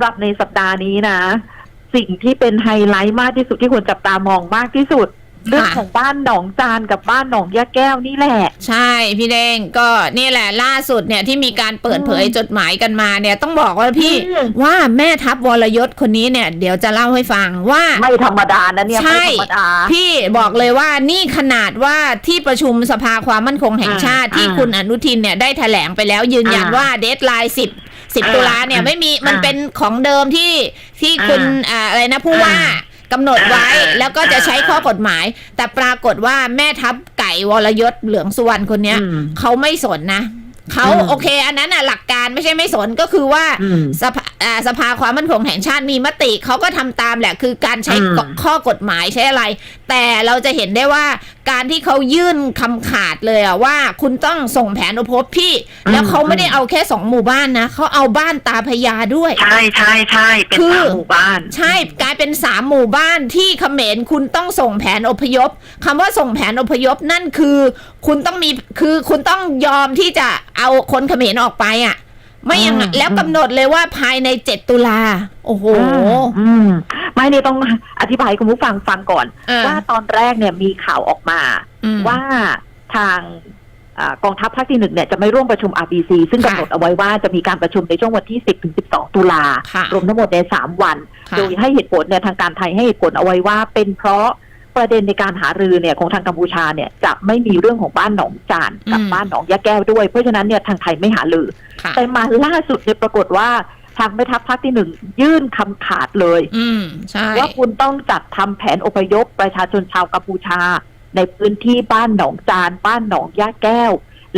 ำหรับในสัปดาห์นี้นะ สิ่งที่เป็นไฮไลท์มากที่สุดที่ควรจับตามองมากที่สุด เรื่องของบ้านหนองจานกับบ้านหนองยะแก้วนี่แหละ ใช่พี่เด้งก็นี่แหละล่าสุดเนี่ยที่มีการเปิดเผยอืมจดหมายกันมาเนี่ยต้องบอกว่าพี่อืมว่าแม่ทัพวรยศคนนี้เนี่ย เดี๋ยวจะเล่าให้ฟังว่าไม่ธรรมดานะเนี่ยใช่ไม่ธรรมดาพี่บอกเลยว่านี่ขนาดว่าที่ประชุมสภาความมั่นคงแห่งชาติอ่าที่อ่าคุณอนุทินเนี่ยได้แถลงไปแล้วยืนยันอ่าว่าเดทไลน์สิบ สิบอ่าตุลาเนี่ยอ่าไม่มีมันอ่าเป็นของเดิมที่ที่อ่าคุณอ่าอะไรนะผู้ว่าอ่กำหนดไว้อ่าแล้วก็จะใช้อ่าข้อกฎหมาย แต่ปรากฏว่าแม่ทัพไก่วรยศเหลืองสุวรรณคนเนี้ยอืมเขาไม่สนนะเขาอืมโอเค อันนั้นอะหลักการไม่ใช่ไม่สนก็คือว่าอืมสภาอ่าสภาความมั่นคงแห่งชาติมีมติเขาก็ทำตามแหละ คือการใช้อืมข้อกฎหมายใช้อะไร แต่เราจะเห็นได้ว่า การที่เขายื่นคำขาดเลยอะว่า คุณต้องส่งแผนอพยพพี่ แล้วเขาไม่ได้เอาแค่สองหมู่บ้านนะเขาเอาบ้านตาพญาด้วย ใช่ใช่ใช่เป็นคือสามหมู่บ้าน ใช่กลายเป็นสามหมู่บ้านที่เขมรคุณต้องส่งแผนอพยพคำว่าส่งแผนอพยพนั่นคือ คุณต้องมีคือคุณต้องยอมที่จะเอาคนเขมรออกไปอะไม่อย่างนั้นอืมแล้วกำหนดเลยว่าภายในเจ็ดตุลา โอ้โห อืมไม่นี่ต้องอธิบายให้คุณผู้ฟังฟังก่อนเออว่าตอนแรกเนี่ยมีข่าวออกมาอืมว่าทางอ่ากองทัพภาคที่หนึ่งเนี่ยจะไม่ร่วมประชุม RBC ซึ่งค่ะกำหนดเอาไว้ว่าจะมีการประชุมในช่วงวันที่ 10 ถึง 12 ตุลาค่ะรวมทั้งหมดใน 3 วันค่ะโดยให้เหตุผลเนี่ยทางการไทยให้เหตุผลเอาไว้ว่า เป็นเพราะประเด็นในการหารือเนี่ยของทางกัมพูชาเนี่ยจะไม่มีเรื่องของบ้านหนองจานกับอืมบ้านหนองยะแก้วด้วย เพราะฉะนั้นเนี่ยทางไทยไม่หารือค่ะแต่มาล่าสุดเนี่ยปรากฏว่า ทางแม่ทัพภาคที่หนึ่งยื่นคำขาดเลย อืมใช่ว่าคุณต้องจัดทำแผนอพยพประชาชนชาวกัมพูชา ในพื้นที่บ้านหนองจาน บ้านหนองย่าแก้ว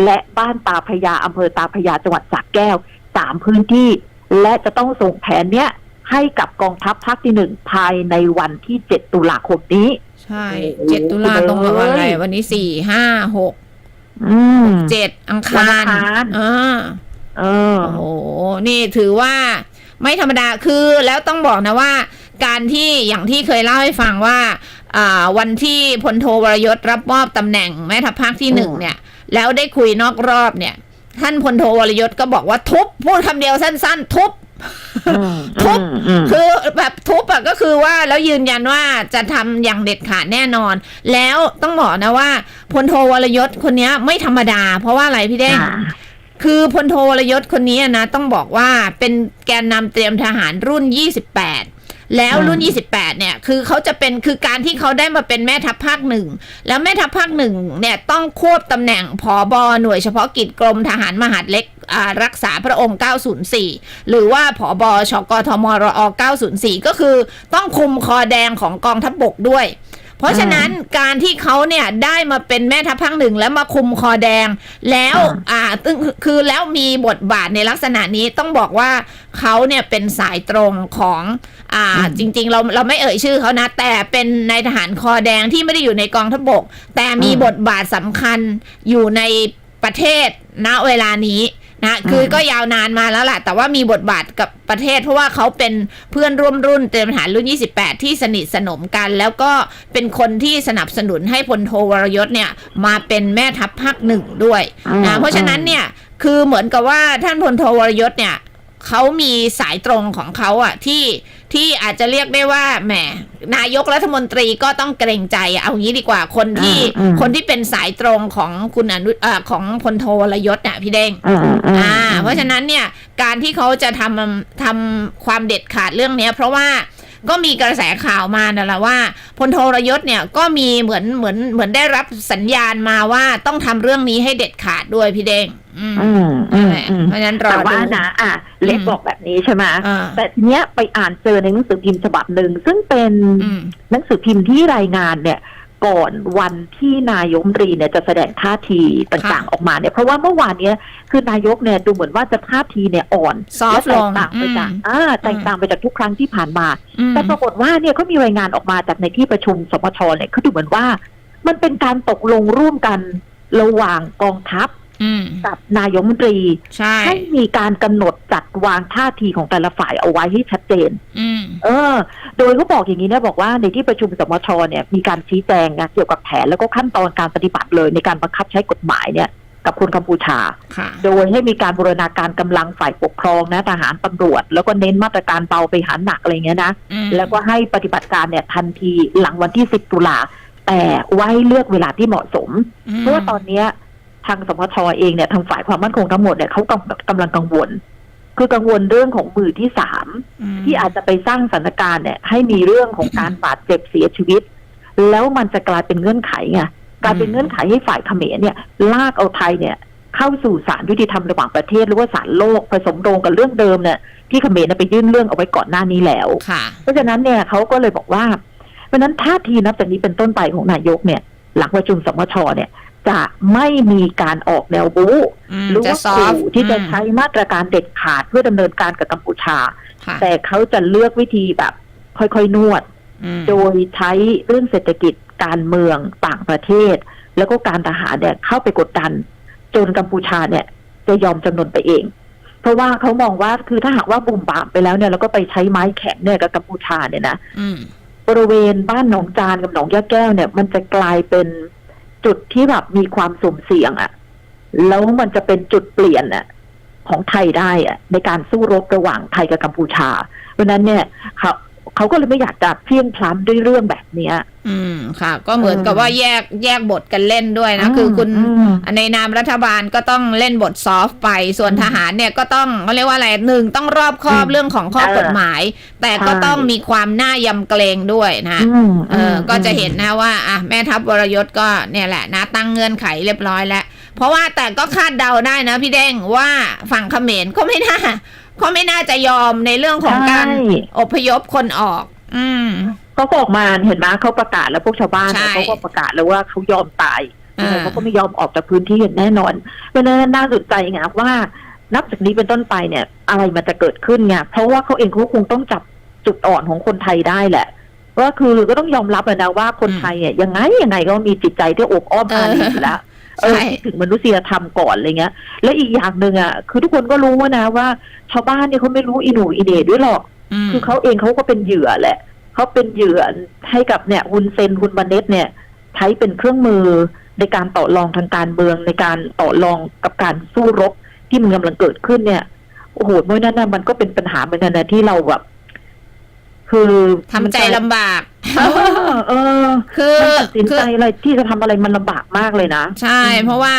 และบ้านตาพระยาอำเภอตาพระยาจังหวัดสระแก้วสามพื้นที่ และจะต้องส่งแผนเนี้ยให้กับกองทัพภาคที่หนึ่งภายในวันที่เจ็ดตุลาคมนี้ ใช่โอ้โหเจ็ดตุลาตรงกับวันอะไรเลยวันนี้สี่ห้าหกอืมเจ็ดอังคารวันอังคารอ่า เออโอ้โหนี่ถือว่าไม่ธรรมดาคือแล้วต้องบอกนะว่า การที่อย่างที่เคยเล่าให้ฟังว่าอ่าวันที่พลโทวรยศรับมอบตำแหน่งแม่ทัพภาคที่หนึ่งอืมเนี่ย แล้วได้คุยนอกรอบเนี่ย ท่านพลโทวรยศก็บอกว่าทุบพูดคำเดียวสั้น ๆ ทุบอืมทุบอืมอืมคือแบบทุบอะก็คือว่าแล้วยืนยันว่าจะทำอย่างเด็ดขาดแน่นอน แล้วต้องบอกนะว่าพลโทวรยศคนเนี้ยไม่ธรรมดา เพราะว่าอะไรพี่เด้งอ่า คือพลโทวรยศคนนี้นะต้องบอกว่าเป็นแกนนำเตรียมทหารรุ่น 28แล้วรุ่นอืม28 เนี่ย คือเขาจะเป็น คือการที่เขาได้มาเป็นแม่ทัพภาคหนึ่ง แล้วแม่ทัพภาคหนึ่งเนี่ย ต้องควบตำแหน่งผอบอหน่วยเฉพาะกิจกรมทหารมหาดเล็กอ่ารักษาพระองค์ 904 หรือว่าผอบอชกทมรอ904 ก็คือต้องคุมคอแดงของกองทัพบบกด้วย เพราะฉะนั้นการที่เขาเนี่ยได้มาเป็นแม่ทัพภาคหนึ่งแล้วมาคุมคอแดง แล้วอ่าตึงคือแล้วมีบทบาทในลักษณะนี้ต้องบอกว่าเขาเนี่ยเป็นสายตรงของอ่าอืมจริง ๆ เราเราไม่เอ่ยชื่อเขานะ แต่เป็นนายทหารคอแดงที่ไม่ได้อยู่ในกองทัพบก แต่มีบทบาทสำคัญอยู่ในประเทศณเวลานี้ นะคือก็ยาวนานมาแล้วแหละแต่ว่ามีบทบาทกับประเทศ เพราะว่าเขาเป็นเพื่อนร่วมรุ่นเตรียมทหารรุ่น 28 ที่สนิทสนมกัน แล้วก็เป็นคนที่สนับสนุนให้พลโทวรยศเนี่ย มาเป็นแม่ทัพภาคหนึ่งด้วยอืมนะเพราะฉะนั้นเนี่ยคือเหมือนกับว่าท่านพลโทวรยศเนี่ยเขามีสายตรงของเขาอะที่ ที่อาจจะเรียกได้ว่าแหมนายกรัฐมนตรีก็ต้องเกรงใจอะเอางี้ดีกว่าคนที่อืมอืมคนที่เป็นสายตรงของคุณอนุเอ่อของพลโทวรยศน่ะพี่เด้งอืมอืมอ่า เพราะฉะนั้นเนี่ยการที่เขาจะทำทำความเด็ดขาดเรื่องเนี้ย เพราะว่า ก็มีกระแสข่าวมานั่นแหละว่าพลโทรยศเนี่ยก็มีเหมือนเหมือนเหมือนได้รับสัญญาณมาว่าต้องทำเรื่องนี้ให้เด็ดขาดด้วยพี่เด้งอืมอืมอืนั่นมแหละอืมเพราะฉะนั้นรอแต่ว่าดูนะอะเล็กอืมบอกแบบนี้ใช่ไหมอ่าแต่ทีเนี้ยไปอ่านเจอในหนังสือพิมพ์ฉบับหนึ่งซึ่งเป็นอืมหนังสือพิมพ์ที่รายงานเนี่ย ก่อนวันที่นายกรัฐมนตรีเนี่ยจะแสดงท่าทีต่างๆออกมาเนี่ยเพราะว่าเมื่อวานเนี้ยคือนายกเนี่ยดูเหมือนว่าจะท่าทีเนี่ยอ่อนซอฟต์ลและงแตกต่างไปจากอืมอ่าแตกต่างไปจากทุกครั้งที่ผ่านมาอืมแต่ปรากฏว่าเนี่ยเขามีรายงานออกมาจากในที่ประชุมสมชเนี่ยเขาดูเหมือนว่า มันเป็นการตกลงร่วมกันระหว่างกองทัพอืม กับนายกรัฐมนตรีใช่ให้มีการกำหนดจัดวางท่าทีของแต่ละฝ่ายเอาไว้ให้ชัดเจนอืมเออ โดยเขาบอกอย่างนี้นะบอกว่าในที่ประชุมสมชเนี่ยมีการชี้แจงนะเกี่ยวกับแผนแล้วก็ขั้นตอนการปฏิบัติเลยในการบังคับใช้กฎหมายเนี่ยกับคนกัมพูชาค่ะโดยให้มีการบูรณาการกำลังฝ่ายปกครองนะทหารตำรวจ แล้วก็เน้นมาตรการเบาไปหาหนักอะไรเงี้ยนะอืมแล้วก็ให้ปฏิบัติการเนี่ยทันทีหลังวันที่ 10 ตุลาแต่ไว้เลือกเวลาที่เหมาะสม เพราะว่าตอนเนี้ย ทางสมทเองเนี่ยทางฝ่ายความมั่นคงทั้งหมดเนี่ยเขากำกำลังกังวล คือกังวลเรื่องของมือที่สามมที่อาจจะไปสร้างสถานการณ์เนี่ย ให้มีเรื่องของการบาดเจ็บเสียชีวิต แล้วมันจะกลายเป็นเงื่อนไขไงกลายเป็นเงื่อนไขให้ฝ่ายเขมรเนี่ย ลากเอาไทยเนี่ย เข้าสู่ศาลยุติธรรมระหว่างประเทศหรือว่าศาลโลกผสมโรงกับเรื่องเดิมเนี่ยที่เขมรเนี่ยไปยื่นเรื่องเอาไว้ก่อนหน้านี้แล้วค่ะเพราะฉะนั้นเนี่ยเขาก็เลยบอกว่า เพราะฉะนั้นท่าทีนับจากนี้เป็นต้นไปของนายกเนี่ย หลังประชุมสมชเนี่ย จะไม่มีการออกแนวบู๊อืมหรือจะว่าซอฟขู่ที่จะใช้มาตรการเด็ดขาดเพื่อดำเนินการกับกัมพูชาค่ะแต่เขาจะเลือกวิธีแบบ ค่อยๆนวดอืมโดยใช้เรื่องเศรษฐกิจการเมืองต่างประเทศ แล้วก็การทหารเนี่ยเข้าไปกดดัน จนกัมพูชาเนี่ยจะยอมจำนนไปเอง เพราะว่าเขามองว่าคือถ้าหากว่าบุ่มบามไปแล้วเนี่ย แล้วก็ไปใช้ไม้แข็งเนี่ยกับกัมพูชาเนี่ยนะอืมบริเวณบ้านหนองจานกับหนองยาแก้วเนี่ย มันจะกลายเป็น จุดที่แบบมีความสุ่มเสี่ยงอะ่ะแล้วมันจะเป็นจุดเปลี่ยนอะของไทยได้อะในการสู้รบระหว่างไทยกับกัมพูชา เพราะฉะนั้นเนี่ย เขาเขาก็เลยไม่อยากจะเพี้ยงพล้ำด้วยเรื่องแบบเนี้ย อืมค่ะ ก็เหมือนกับเออว่าแยกแยกบทกันเล่นด้วยนะ คือคุณมในนามรัฐบาลก็ต้องเล่นบทซอฟต์ไป ส่วนอืมทหารเนี่ยก็ต้องเขาเรียกว่าอะไรหนึ่งต้องรอบคอบอืมเรื่องของข้อเออกฎหมาย แต่ก็ใช่ต้องมีความน่ายำเกรงด้วยนะอืมเอออมก็จะเห็นนะว่าอะแม่ทัพวรยศก็เนี่ยแหละนะตั้งเงื่อนไขเรียบร้อยแล้ว เพราะว่าแต่ก็คาดเดาได้นะพี่เด้งว่าฝั่งเขมรก็ไม่น่า ก็ไม่น่าจะยอมในเรื่องของการใช่ อพยพคนออก อืม เขาก็ออกมาเห็นไหมเขาประกาศแล้วพวกชาวบ้านเนี่ยใช่ เขาก็ประกาศแล้วว่าเขายอมตายอ่า เขาก็ไม่ยอมออกจากพื้นที่อย่างแน่นอนเพราะฉะนั้นน่าสนใจไงว่า นับจากนี้เป็นต้นไปเนี่ย อะไรมันจะเกิดขึ้นไงเพราะว่าเขาเองเขาคงต้องจับจุดอ่อนของคนไทยได้แหละว่าคือก็ต้องยอมรับเลยนะว่าคนไทยเนี่ยยังไงยังไงก็มีจิตใจที่อบอ้อมอารีอยู่แล้ว เออใช่คิดถึงมนุษยธรรมก่อนอะไรเงี้ย และอีกอย่างหนึ่งอะคือทุกคนก็รู้ว่านะว่า ชาวบ้านเนี่ยเขาไม่รู้อีหนูอีเหน่ด้วยหรอกมคือเขาเองเขาก็เป็นเหยื่อแหละเขาเป็นเหยื่อให้กับเนี่ยฮุนเซนฮุนบันเนตเนี่ย ใช้เป็นเครื่องมือในการต่อรองทางการเมืองในการต่อรองกับการสู้รบที่มันกำลังเกิดขึ้นเนี่ยโอ้โหเมื่อนั้นนะมันก็เป็นปัญหาเหมือนกันนะที่เราแบบคือทำใจลำบาก เออเออคือมันตัดสินคืใจออะไรที่จะทำอะไรมันลำบากมากเลยนะ ใช่ เพราะว่า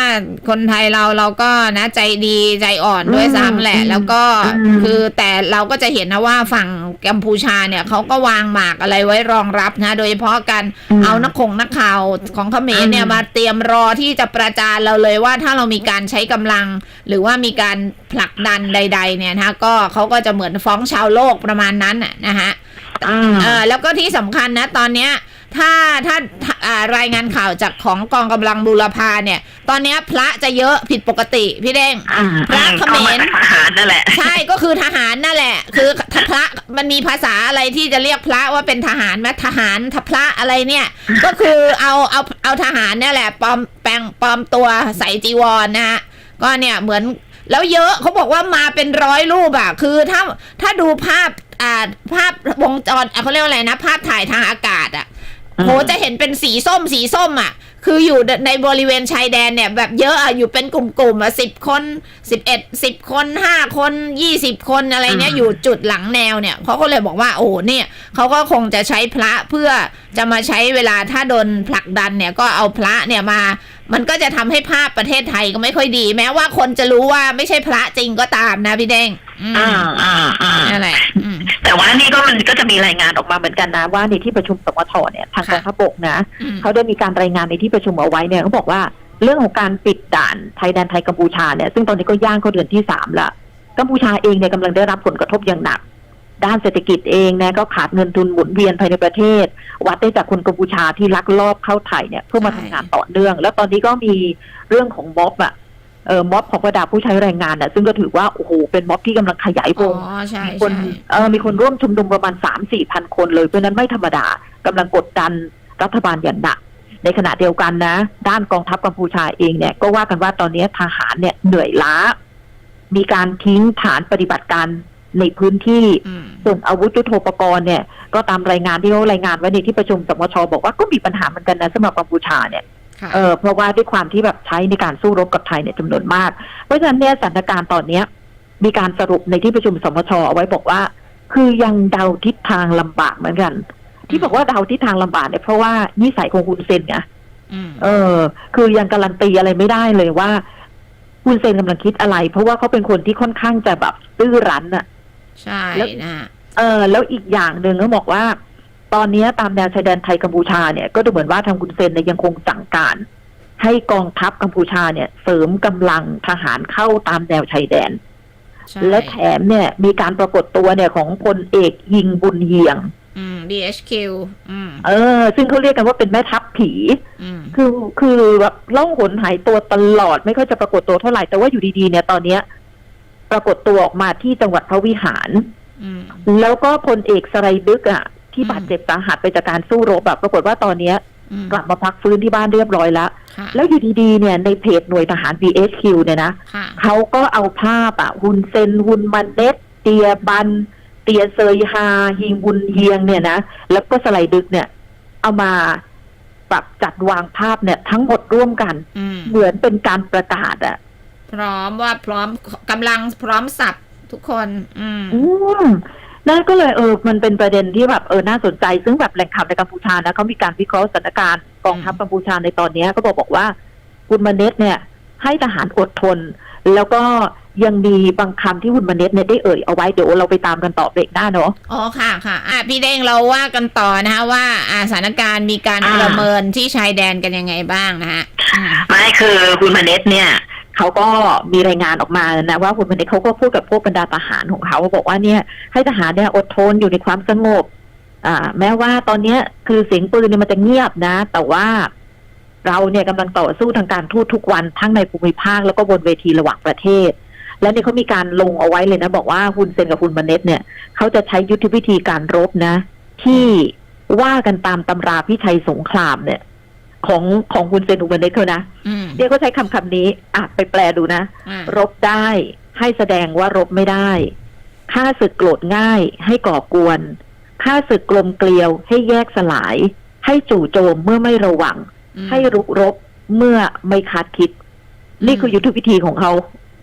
คนไทยเราเราก็นะใจดีใจอ่อนด้วยซ้ำแหละอืมแล้วก็อืมคือแต่เราก็จะเห็นนะว่าฝั่งกัมพูชาเนี่ยเขาก็วางหมากอะไรไว้รองรับนะ โดยเฉพาะการอืมเอานักคงนักข่าวของเขมรเนี่ยอืมมาเตรียมรอที่จะประจานเราเลยว่าถ้าเรามีการใช้กำลัง หรือว่ามีการผลักดันใด ๆ เนี่ยนะก็เขาก็จะเหมือนฟ้องชาวโลกประมาณนั้นน่ะนะฮะอ่าเออแล้วก็ที่สำคัญนะ ตอนเนี้ยถ้าถ้าถ้าอ่ารายงานข่าวจากของกองกำลังบูรพาเนี่ย ตอนเนี้ยพระจะเยอะผิดปกติพี่เด้งอ่าพระเขมรก็าจากทหารนั่นแหละ ใช่ก็คือทหารนั่นแหละ คือพระมันมีภาษาอะไรที่จะเรียกพระว่าเป็นทหารไหมทหารทพระอะไรเนี่ย ก็คือเอาเอาเอาทหารเนี่ยแหละปลอมแปลงปลอมตัวใส่จีวรนะฮะก็เนี่ยเหมือนแล้วเยอะเขาบอกว่ามาเป็นร้อยรูปอะคือถ้าถ้าดูภาพ อ่าภาพวงจรอะเขาเรียกว่าอะไรนะ ภาพถ่ายทางอากาศอะอืมโหจะเห็นเป็นสีส้มสีส้มอะคืออยู่ในบริเวณชายแดนเนี่ย แบบเยอะอะอยู่เป็นกลุ่มๆอะสิบคนสิบเอ็ดสิบคนห้าคนยี่สิบคนอะไรเนี่ยอืมอยู่จุดหลังแนวเนี่ยเขาก็เลยบอกว่าโอ้เนี่ยเขาก็คงจะใช้พระเพื่อจะมาใช้เวลาถ้าโดนผลักดันเนี่ยก็เอาพระเนี่ยมา มันก็จะทำให้ภาพประเทศไทยก็ไม่ค่อยดี แม้ว่าคนจะรู้ว่าไม่ใช่พระจริงก็ตามนะพี่เด้งอืมอ่าอ่าอ่า นั่นแหละอืม แต่ว่านี่ ก็มันก็จะมีรายงานออกมาเหมือนกันนะว่าในที่ประชุมสมทเนี่ยทางค่ะกองทัพบกนะอืมเขาได้มีการรายงานในที่ประชุมเอาไว้เนี่ยเขาบอกว่าเรื่องของการปิดด่านไทยแดนไทยกัมพูชาเนี่ยซึ่งตอนนี้ก็ย่างเข้าเดือนที่สามละกัมพูชาเองเนี่ยกำลังได้รับผลกระทบอย่างหนัก ด้านเศรษฐกิจเองนะก็ขาดเงินทุนหมุนเวียนภายในประเทศ วัดได้จากคนกัมพูชาที่ลักลอบเข้าไทยเนี่ยเพื่อมาใช่ทำงานต่อเนื่อง แล้วตอนนี้ก็มีเรื่องของม็อบอะเออ ม็อบของบรรดาผู้ใช้แรงงานน่ะซึ่งก็ถือว่าโอ้โหเป็นม็อบที่กำลังขยายวอ๋งอใช่มีคนใช่เออมีคนร่วมชุมนุมประมาณสามสี่พันคนเลยเพราะฉะนั้นไม่ธรรมดากำลังกดดันรัฐบาลอย่างหนักในขณะเดียวกันนะ ด้านกองทัพกัมพูชาเองเนี่ยก็ว่ากันว่าตอนนี้ทหารเนี่ยเหนื่อยล้า มีการทิ้งฐานปฏิบัติการในพื้นที่อืมส่วนอาวุธยุทโธปกรณ์เนี่ย ก็ตามรายงานที่เขารายงานไว้ในที่ประชุมสมชบอกว่าก็มีปัญหาเหมือนกันนะสำหรับกัมพูชาเนี่ยค่ะ เออเพราะว่าด้วยความที่แบบใช้ในการสู้รบกับไทยเนี่ยจำนวนมาก เพราะฉะนั้นเนี่ยสถานการณ์ตอนเนี้ย มีการสรุปในที่ประชุมสมชเอาไว้บอกว่า คือยังเดาทิศทางลำบากเหมือนกัน ที่บอกว่าเดาทิศทางลำบากเนี่ยเพราะว่านิสัยของคุณเซนไงอืมเออ คือยังการันตีอะไรไม่ได้เลยว่าคุณเซนกำลังคิดอะไร เพราะว่าเขาเป็นคนที่ค่อนข้างจะแบบตื้อรั้นอะใช่แล้วนะฮะเออ แล้วอีกอย่างหนึ่งเขาบอกว่า ตอนนี้ตามแนวชายแดนไทยกัมพูชาเนี่ยก็ดูเหมือนว่าทางคุณเซนเนี่ยยังคงสั่งการให้กองทัพกัมพูชาเนี่ย เสริมกำลังทหารเข้าตามแนวชายแดนใช่และแถมเนี่ยมีการปรากฏตัวเนี่ยของพลเอกยิงบุญเฮียง อืม BHQ อืมเออ ซึ่งเขาเรียกกันว่าเป็นแม่ทัพผีอืมคือคือแบบล่องหนหายตัวตลอดไม่ค่อยจะปรากฏตัวเท่าไหร่ แต่ว่าอยู่ดีๆเนี่ยตอนเนี้ย ปรากฏตัวออกมาที่จังหวัดพระวิหารอืมแล้วก็พลเอกสไรดึกอะ ที่อืมบาดเจ็บสาหัสไปจากการสู้รบแบบปรากฏว่าตอนเนี้ยอืมกลับมาพักฟื้นที่บ้านเรียบร้อยแล้วค่ะแล้วอยู่ดีๆ เนี่ยในเพจหน่วยทหาร BHQ เนี่ยนะค่ะเขาก็เอาภาพอะฮุนเซนฮุนมันเนตเตียบัน เตียเซยฮาฮิงบุนเฮียงเนี่ยนะ แล้วก็สไลดึกเนี่ย เอามาปรับจัดวางภาพเนี่ย ทั้งหมดร่วมกันอืมเหมือนเป็นการประกาศอะพร้อมว่าพร้อมกำลังพร้อมสับทุกคน อืมอืม นั่นก็เลยเออมันเป็นประเด็นที่แบบเออน่าสนใจซึ่งแบบแหล่งข่าวในกัมพูชานะเขามีการวิเคราะห์สถานการณ์กองทัพกัมพูชาในตอนเนี้ยก็บอกบอกว่าคุณมาเนตเนี่ย ให้ทหารอดทน แล้วก็ยังมีบางคำที่คุณมาเนตเนี่ยได้เอ่ยเอาไว้เดี๋ยวเราไปตามกันต่อเบรกหน้าเนาะอ๋อค่ะค่ะอะพี่เด้งเราว่ากันต่อนะคะว่าอ่าสถานการณ์มีการอ่าประเมินที่ชายแดนกันยังไงบ้างนะฮะอืมไม่คือคุณมาเนตเนี่ย เขาก็มีรายงานออกมานะว่าคุณมาเนตเขาก็พูดกับพวกบรรดาทหารของเขาบอกว่าเนี่ย ให้ทหารเนี่ยอดทนอยู่ในความสงบ อ่า แม้ว่าตอนเนี้ยคือเสียงปืนเนี่ยมันจะเงียบนะ แต่ว่าเราเนี่ยกำลังต่อสู้ทางการทูตทุกวันทั้งในภูมิภาคแล้วก็บนเวทีระหว่างประเทศ และเนี่ยเขามีการลงเอาไว้เลยนะ บอกว่าคุณเซนกับคุณมาเนตเนี่ยเขาจะใช้ยุทธวิธีการรบนะ ที่ว่ากันตามตำราพิชัยสงครามเนี่ย ของของคุณเซนกับคุณมาเนตเขานะอืมเดี๋ยวเขาใช้คำคำนี้อะไปแปลดูนะอ่ารบได้ให้แสดงว่ารบไม่ได้ฆ่าศึกโกรธง่ายให้ก่อกวนฆ่าศึกกลมเกลียวให้แยกสลาย ให้จู่โจมเมื่อไม่ระวังอืมให้รุกรบเมื่อไม่คาดคิด นี่คือยุทธวิธีของเขา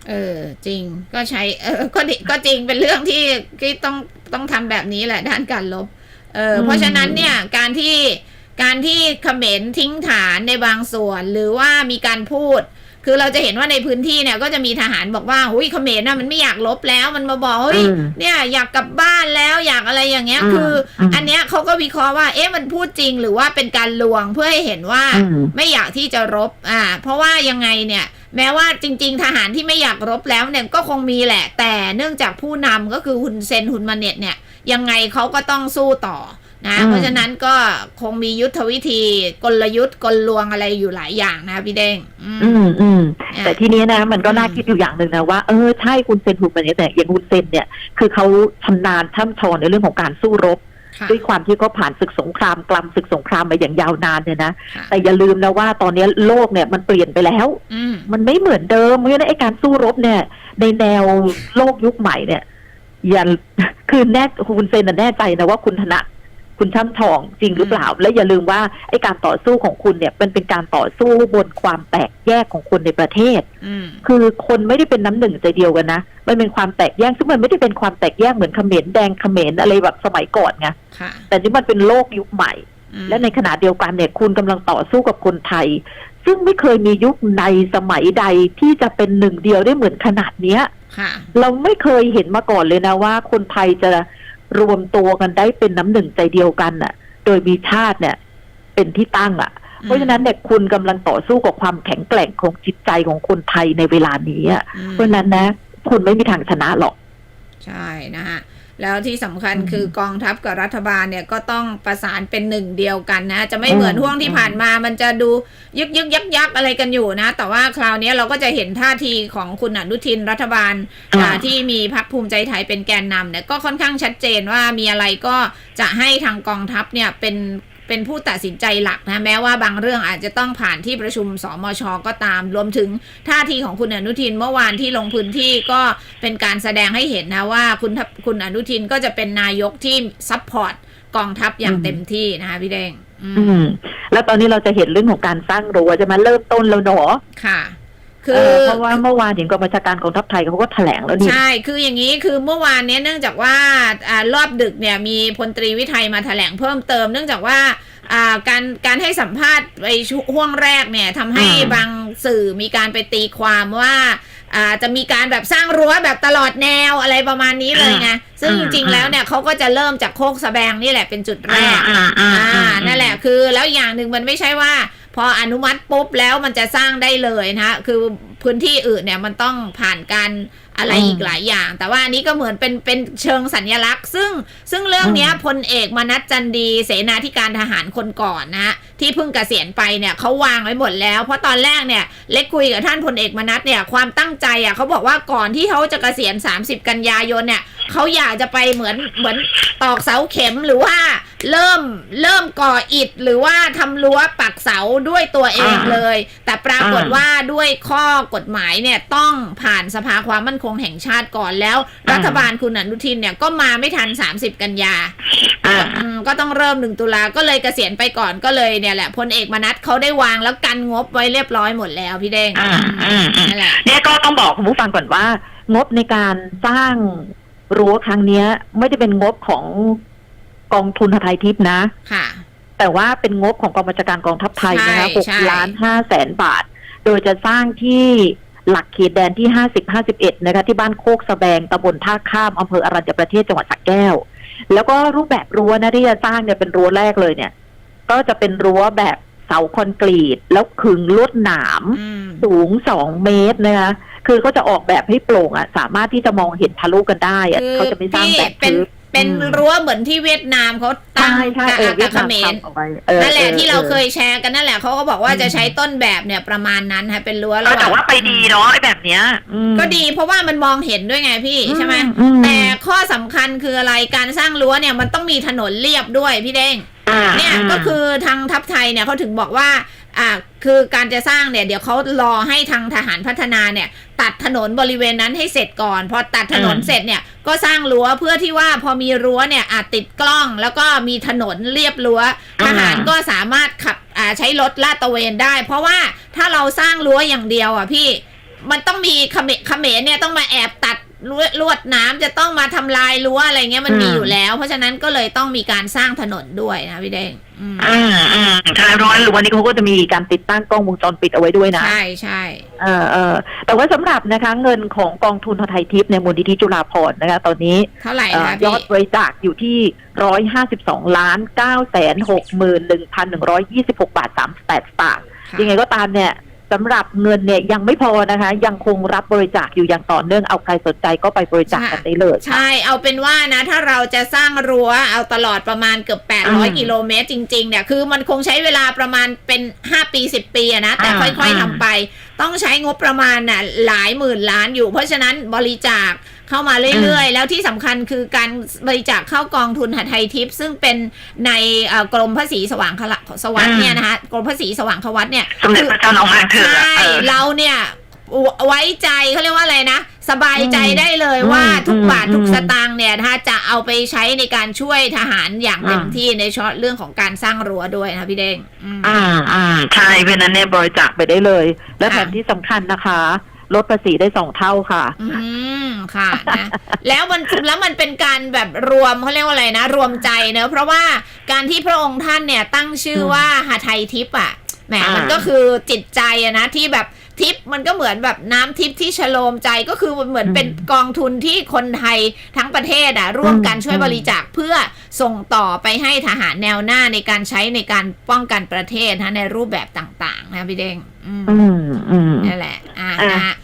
เออ จริง ก็ใช้ เออก็ดิก็จริงเป็นเรื่องที่ที่ต้องต้องทำแบบนี้แหละด้านการลบ เอออืมเพราะฉะนั้นเนี่ยการที่ การที่เขมรทิ้งฐานในบางส่วน หรือว่ามีการพูด คือเราจะเห็นว่าในพื้นที่เนี่ย ก็จะมีทหารบอกว่าหุยเขมรน่ะมันไม่อยากลบแล้วมันมาบอกเฮ้ยอืมเนี่ยอยากกลับบ้านแล้วอยากอะไรอย่างเงี้ยอืมคืออมอันเนี้ยเขาก็วิเคราะห์ว่า เอ๊ะมันพูดจริงหรือว่าเป็นการลวงเพื่อให้เห็นว่าอืมไม่อยากที่จะรบ อ่า เพราะว่ายังไงเนี่ยแม้ว่าจริง ๆ ทหารที่ไม่อยากรบแล้วเนี่ยก็คงมีแหละ แต่เนื่องจากผู้นำก็คือฮุนเซนฮุนมาเน็ตเนี่ย ยังไงเขาก็ต้องสู้ต่อ นะอืมเพราะฉะนั้นก็คงมียุทธวิธีกลยุทธ์กลลวงอะไรอยู่หลายอย่างนะพี่เด้งอืมอืมอืมอะแต่ทีนี้นะ มันก็น่าอืมคิดอยู่อย่างหนึ่งนะว่าเออใช่คุณเซนถูกมันเนี่ยแต่อย่างคุณเซนเนี่ย คือเขาชำนาญช่ำชองในเรื่องของการสู้รบค่ะด้วยความที่เขาผ่านศึกสงครามกลำศึกสงครามมาอย่างยาวนานเนี่ยนะค่ะแต่อย่าลืมนะว่าตอนนี้โลกเนี่ยมันเปลี่ยนไปแล้วอืมมันไม่เหมือนเดิมเพราะฉะนั้นไอ้การสู้รบเนี่ย ในแนวโลกยุคใหม่เนี่ยอย่าคือแน่คุณเซนน่ะแน่ใจนะว่าคุณธนะ คุณช่ำทองจริงหรือเปล่า และอย่าลืมว่าไอ้การต่อสู้ของคุณเนี่ยมันเป็นการต่อสู้บนความแตกแยกของคนในประเทศอืมคือคนไม่ได้เป็นน้ำหนึ่งใจเดียวกันนะมันเป็นความแตกแยกซึ่งมันไม่ได้เป็นความแตกแยกเหมือนเขมรแดงเขมรอะไรแบบสมัยก่อนไงค่ะแต่นี่มันเป็นโลกยุคใหม่อืมและในขณะเดียวกันเนี่ยคุณกำลังต่อสู้กับคนไทย ซึ่งไม่เคยมียุคในสมัยใดที่จะเป็นหนึ่งเดียวได้เหมือนขนาดเนี้ยค่ะเราไม่เคยเห็นมาก่อนเลยนะว่า คนไทยจะ รวมตัวกันได้เป็นน้ำหนึ่งใจเดียวกันน่ะ โดยมีชาติเนี่ย เป็นที่ตั้งอะ เพราะฉะนั้นเนี่ยคุณกำลังต่อสู้กับความแข็งแกร่งของจิตใจของคนไทยในเวลานี้อะอืมเพราะฉะนั้นนะ คุณไม่มีทางชนะหรอก ใช่นะฮะ แล้วที่สำคัญอืมคือกองทัพกับรัฐบาลเนี่ยก็ต้องประสานเป็นหนึ่งเดียวกันนะ จะไม่เหมือนอืมห่วงที่ผ่านมามันจะดูยึกยึกยักยักอะไรกันอยู่นะ แต่ว่าคราวนี้เราก็จะเห็นท่าทีของคุณอนุทินรัฐบาลอ่าที่มีพรรคภูมิใจไทยเป็นแกนนำเนี่ยก็ค่อนข้างชัดเจนว่ามีอะไรก็จะให้ทางกองทัพเนี่ยเป็น เป็นผู้ตัดสินใจหลักนะแม้ว่าบางเรื่องอาจจะต้องผ่านที่ประชุมสมชก็ตาม รวมถึงท่าทีของคุณอนุทินเมื่อวานที่ลงพื้นที่ก็เป็นการแสดงให้เห็นนะว่าคุณทัพคุณอนุทินก็จะเป็นนายกที่ซัพพอร์ตกองทัพอย่างอืมเต็มที่นะคะพี่แดงอืมอืม แล้วตอนนี้เราจะเห็นเรื่องของการสร้างรั้วจะมาเริ่มต้นแล้วเนาะค่ะ คืเอออเพราะว่าเมื่อวานเห็นกองบัญชาการกองทัพไทยเขาก็แถลงแล้วนี่ใช่ คืออย่างนี้คือเมื่อวานเนี้ยเนื่องจากว่าอ่ารอบดึกเนี่ยมีพลตรีวิทัยมาแถลงเพิ่มเติม เนื่องจากว่าอ่าการการให้สัมภาษณ์ในช่วงแรกเนี่ยทำให้อืมบางสื่อมีการไปตีความว่าอ่าจะมีการแบบสร้างรั้วแบบตลอดแนวอะไรประมาณนี้เลยไงซึ่งจริงๆแล้วเนี่ยเขาก็จะเริ่มจากโคกสะแบงนี่แหละเป็นจุดแรกอ่าอ่าอ่าอ่านั่นแหละคือ แล้วอย่างหนึ่งมันไม่ใช่ว่า พออนุมัติปุ๊บแล้วมันจะสร้างได้เลยนะ คือพื้นที่อื่นเนี่ยมันต้องผ่านการอะไรอืมอีกหลายอย่าง แต่ว่าอันนี้ก็เหมือนเป็นเป็นเชิงสัญลักษณ์ ซึ่งซึ่งเรื่องเนี้ยพลเอกมนัสจันดีเสนาธิการทหารคนก่อนนะฮะที่เพิ่งเกษียณไปเนี่ยเขาวางไว้หมดแล้ว เพราะตอนแรกเนี่ยเล็กคุยกับท่านพลเอกมนัสเนี่ยความตั้งใจอะเขาบอกว่าก่อนที่เขาจะเกษียณ 30 กันยายนเนี่ยเขาอยากจะไปเหมือนเหมือนตอกเสาเข็มหรือว่าเริ่มเริ่มก่ออิฐหรือว่าทำรั้วปักเสาด้วยตัวเองเลย แต่ปรากฏว่าด้วยข้อกฎหมายเนี่ยต้องผ่านสภาความมั่นคงแห่งชาติก่อนแล้ว รัฐบาลคุณอนุทินเนี่ยก็มาไม่ทัน 30 กันยาอ่าอืมก็ต้องเริ่มหนึ่งตุลาก็เลยเกษียณไปก่อนก็เลยเนี่ยแหละพลเอกมนัสเขาได้วางแล้วกันงบไว้เรียบร้อยหมดแล้วพี่เด้งอ่าอ่าอ่านั่นแหละเนี่ยก็ต้องบอกคุณผู้ฟังก่อนว่า งบในการสร้างรั้วครั้งเนี้ย ไม่ได้เป็นงบของกองทุนไทยทิพย์นะค่ะ แต่ว่าเป็นงบของกองบัญชาการกองทัพไทยนะคะใช่หกใช่ล้านห้าแสนบาท โดยจะสร้างที่ หลักเขตแดนที่ห้าสิบห้าสิบเอ็ดนะคะที่บ้านโคกสะแบงตำบลท่าข้ามอำเภออรัญญประเทศจังหวัดสระแก้ว แล้วก็รูปแบบรั้วนะที่จะสร้างเนี่ยเป็นรั้วแรกเลยเนี่ย ก็จะเป็นรั้วแบบเสาคอนกรีต แล้วขึงลวดหนามอืมสูงสองเมตรนะคะคือเขาจะออกแบบให้โปร่งอะ สามารถที่จะมองเห็นทะลุกันได้อะคือเขาจะไม่สร้างพี่แบบเป็นทึบ เป็นอืมรั้วเหมือนที่เวียดนามเขาตั้งใช่ใช่เออกับเวียดเขนามมรทำเอาไว้เออนั่นแหละออที่เราออเคยแชร์กันนั่นแหละเขาก็บอกว่าอืมจะใช้ต้นแบบเนี่ยประมาณนั้นฮะเป็นรั้วเออแต่ว่าไปดีเนาะไอ้แบบเนี้ยอืมก็ดีเพราะว่ามันมองเห็นด้วยไงพี่ใช่ไหมอืมแต่ข้อสำคัญคืออะไรการสร้างรั้วเนี่ยมันต้องมีถนนเรียบด้วยพี่เด้งอ่าเนี่ยก็คือทางทัพไทยเนี่ยเขาถึงบอกว่า อ่าคือการจะสร้างเนี่ยเดี๋ยวเขารอให้ทางทหารพัฒนาเนี่ย ตัดถนนบริเวณนั้นให้เสร็จก่อน พอตัดถนนเสร็จเนี่ยก็สร้างรั้วเพื่อที่ว่าพอมีรั้วเนี่ยอาจติดกล้องแล้วก็มีถนนเรียบรั้วทหารก็สามารถขับอ่าใช้รถลาดตระเวนได้ เพราะว่าถ้าเราสร้างรั้วอย่างเดียวอะพี่มันต้องมีเขมเขมรเนี่ยต้องมาแอบตัด ลวดลวดน้ำจะต้องมาทำลายรั้วอะไรเงี้ยมันมีอยู่แล้ว เพราะฉะนั้นก็เลยต้องมีการสร้างถนนด้วยนะพี่เด้งอืมอืมอืมใช่เพราะว่าวันนี้เขาก็จะมีการติดตั้งกล้องวงจรปิดเอาไว้ด้วยนะ ใช่ใช่เออเออแต่ว่าสำหรับนะคะ เงินของกองทุนไทยทิพย์ในยมูลนิธิจุฬาภรณ์นะคะ ตอนนี้เท่าไหร่เอ่อคะยพี่อดบริจาคอยู่ที่ร้อยห้าสิบสองล้านเก้าแสนหกหมื่นหนึ่งพันหนึ่งร้อยยี่สิบหกบาทสามแปดสตางค์ค่ะยังไงก็ตามเนี่ย สำหรับเงินเนี่ยยังไม่พอนะคะ ยังคงรับบริจาคอยู่อย่างต่อเนื่องเอาใครสนใจก็ไปบริจาคกันได้เลยค่ะใช่เอาเป็นว่านะ ถ้าเราจะสร้างรั้วเอาตลอดประมาณเกือบอืม800 กิโลเมตรจริง ๆ เนี่ยคือมันคงใช้เวลาประมาณเป็น 5 ปี 10 ปีอะนะ แต่อ่าค่อยๆอ่าทำไป ต้องใช้งบประมาณน่ะหลายหมื่นล้านอยู่ เพราะฉะนั้นบริจาค เข้ามาเรื่อยๆ แล้วที่สำคัญคือการบริจาคเข้ากองทุนหทัยทิพย์ซึ่งเป็นในเอ่อกรมพระศรีสว่างคละสวัสดิ์เนี่ยนะคะกรมพระศรีสว่างควัตเนี่ยสมเด็จพระเจ้าหลวงอ่างเถอะใช่เออเราเนี่ยไว้ใจเขาเรียกว่าอะไรนะ สบายใจได้เลยอืมว่าทุกอืมบาททุกอืมสตางค์เนี่ยถ้าจะเอาไปใช้ในการช่วยทหารอย่างเต็มอ่าที่ในช็อตเรื่องของการสร้างรั้วด้วยนะพี่เด้งอืมอ่าอ่าใช่เพราะฉะนั้นเนี่ยบริจาคไปได้เลย และค่ะแถมที่สำคัญนะคะ ลดภาษีได้สองเท่าค่ะอืม ค่ะนะแล้วมันแล้วมันเป็นการแบบรวมเขาเรียกว่าอะไรนะ รวมใจเนอะเพราะว่าการที่พระองค์ท่านเนี่ยตั้งชื่อว่าหาไทยทิพย์อะแหมอ่ามัมันก็คือจิตใจอะนะที่แบบทิพย์มันก็เหมือนแบบน้ำทิพย์ที่ฉโลมใจก็คือเหมือนอืมเป็นกองทุนที่คนไทยทั้งประเทศอะ ร่วมกันอืมช่วยอืมบริจาคเพื่อส่งต่อไปให้ทหารแนวหน้าในการใช้ในการป้องกันประเทศนะในรูปแบบต่าง ๆ นะพี่เด้งอืมอืมอืมนั่นแหละ อ่าอะนะฮะ